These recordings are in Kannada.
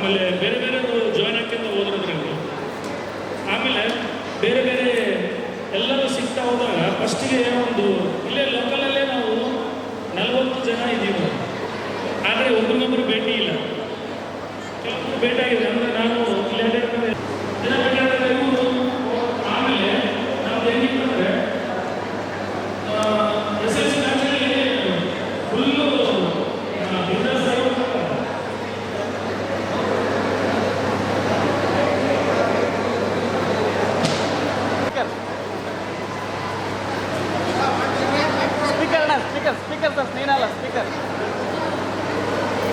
ಆಮೇಲೆ ಬೇರೆ ಬೇರೆ ಜಾಯ್ನ್ ಹಾಕಿಂದ ಹೋದ್ರದ್ರಲ್ಲಿ. ಆಮೇಲೆ ಬೇರೆ ಬೇರೆ ಎಲ್ಲರೂ ಸಿಗ್ತಾ ಹೋದಾಗ ಫಸ್ಟಿಗೆ ಒಂದು, ಇಲ್ಲೇ ಲೋಕಲಲ್ಲೇ ನಾವು ನಲವತ್ತು ಜನ ಇದ್ದೀವಿ ಆದರೆ ಒಬ್ರಿಗೊಬ್ರು ಭೇಟಿ ಇಲ್ಲ. ಕೆಲವೊಬ್ರು ಭೇಟಿ ಆಗಿದೆ ಅಂದರೆ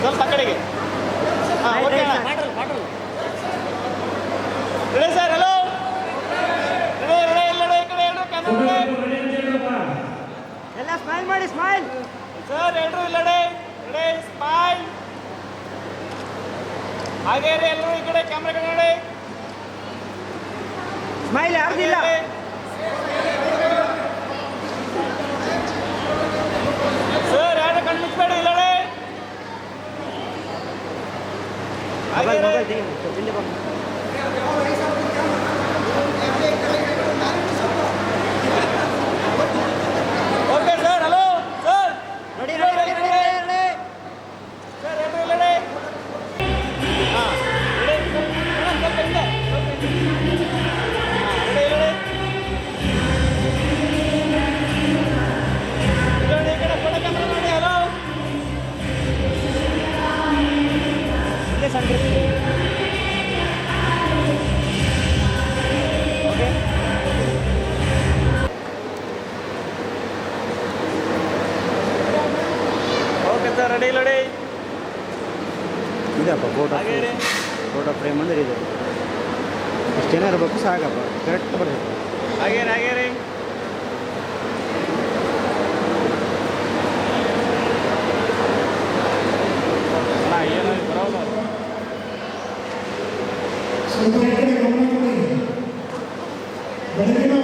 ಸ್ವಲ್ಪ ಆ ಕಡೆಗೆ. ಹಾಂ ಓಕೆ ಅಣ್ಣ. ಸರ್ ಹಲೋ ಎಲ್ಲ ಸ್ಮೈಲ್ ಮಾಡಿ ಸ್ಮೈಲ್ ಸರ್ ಎಲ್ಲರೂ ಇಲ್ಲ ರೆಡಿ ರೆಡಿ ಸ್ಮೈಲ್ ಹಾಗೆ ರೀ ಎಲ್ಲರೂ ಈ ಕಡೆ ಕ್ಯಾಮ್ರಾ ಕಡೆ ಸ್ಮೈಲ್ ಯಾರ್ದಿಲ್ಲ ಸರ್ ಯಾರು ಕಣ್ಣು ಮುಚ್ಚಬೇಡಿ ಇಲ್ಲ ರೀ ಹಾಗೆ ಮೊಬೈಲ್ ರೀ. ಮೊಬೈಲ್ ತೆಗಿ ಸ್ವಲ್ಪ ಹಿಂದೆ ಬಾ. Okay sir hello sir ready ready ready ready ready sir ಎಲ್ಲರೂ ಇಲ್ಲ ರೀ ಹಾಂ ರೆಡಿ ಇಲ್ಲ ರೀ ಇದಪ್ಪ ಫೋಟೋ ಹಾಗೆ ರೀ ಫೋಟೋ ಫ್ರೇಮ್ ಅಂದ್ರೆ ಇದೆ. ಇಷ್ಟೇನೇ ಇರಬೇಕು ಸಾಕಪ್ಪ. ಕರೆಕ್ಟ್ ಬರ್ತೈತೆ ಹಾಗೇ ರೀ ಹಾಗೆ ರೀ ಅಣ್ಣ ಏನು ಬರೋಲ್ಲ ಬೆಳಗಿನ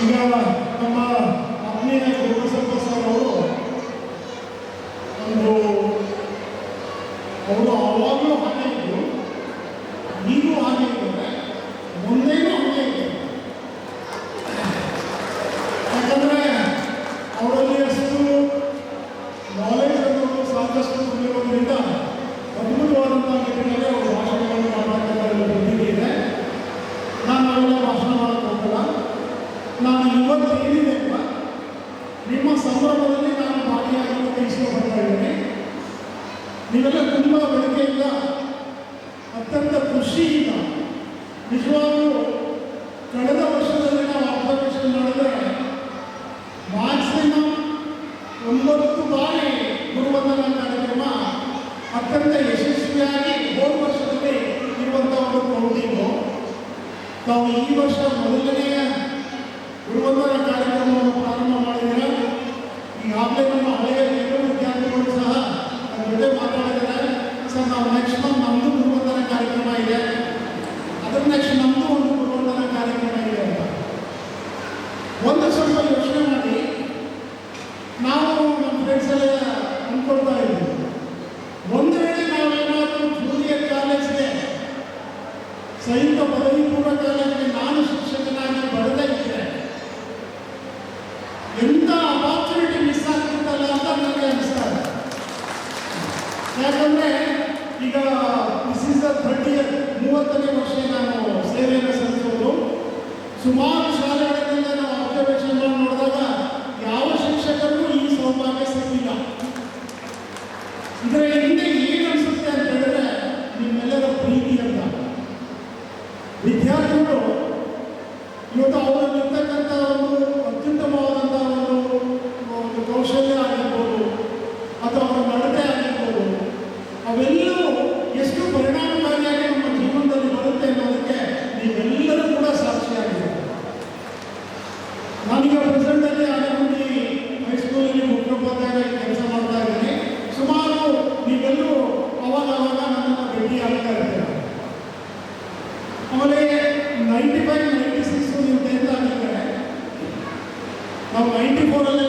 ಈಗ ನಮ್ಮ ಆತ್ಮೀಯ ಒಂಬತ್ತು ಬಾರಿ ಗುರುವಂದನಾ ಕಾರ್ಯಕ್ರಮ ಅತ್ಯಂತ ಯಶಸ್ವಿಯಾಗಿ ಹೋದ ವರ್ಷದಲ್ಲಿ ಇರುವಂಥ ಒಂದು ಕೌಂಟಿಂಗು ತಾವು ಈ ವರ್ಷ ಮೊದಲನೆಯ ಗುರುವಂದನ ಕಾರ್ಯಕ್ರಮವನ್ನು ಪ್ರಾರಂಭ ಮಾಡಿದರೆ ಈಗಾಗಲೇ ನಮ್ಮ ಹಳೆಯ ಎರಡು ವಿದ್ಯಾರ್ಥಿಗಳು ಸಹ ನನ್ನ ಜೊತೆ ಮಾತಾಡಿದ್ದಾರೆ. ಸರ್, ನಾವು ನೆಕ್ಸ್ಟ್ ಮಂತ್ ನಮ್ಮದು ಗುರುವಂದನ ಕಾರ್ಯಕ್ರಮ ಇದೆ. ಅದರ ನೆಕ್ಸ್ಟ್ ನಮ್ಮದು ಒಂದು ಗುರುವಂದನ ಕಾರ್ಯಕ್ರಮ ಇದೆ ಅಂತ. ಒಂದು ಸ್ವಲ್ಪ ಯೋಚನೆ ಯಾಕಂದರೆ ಈಗ ದಿಸ್ ಈಸ್ ದ ಮೂವತ್ತನೇ ವರ್ಷ ನಾನು ಸೇವೆಯನ್ನು ಸಲ್ಲಿಸೋದು ಸುಮಾರು ಶಾಲೆಗಳಿಂದ ನಾವು ಅಬ್ಸರ್ವೇಷನ್ ಮಾಡಿದಾಗ ಯಾವ ಶಿಕ್ಷಕರು ಆಮೇಲೆ ನೈಂಟಿ ಫೈವ್ ನೈಂಟಿ ಸಿಕ್ಸ್ ನೀವು ಟೆಂತ್ ಆಗಿದ್ದಾರೆ ನಾವು ನೈಂಟಿ ಫೋರಲ್ಲಿ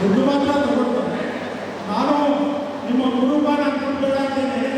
ದುಡ್ಡು ಮಾತ್ರ ತಗೊಳ್ತಾರೆ. ನಾನು ನಿಮ್ಮ ಗುರುಬಾನ ಅಂತ ಹೇಳ್ತೇನೆ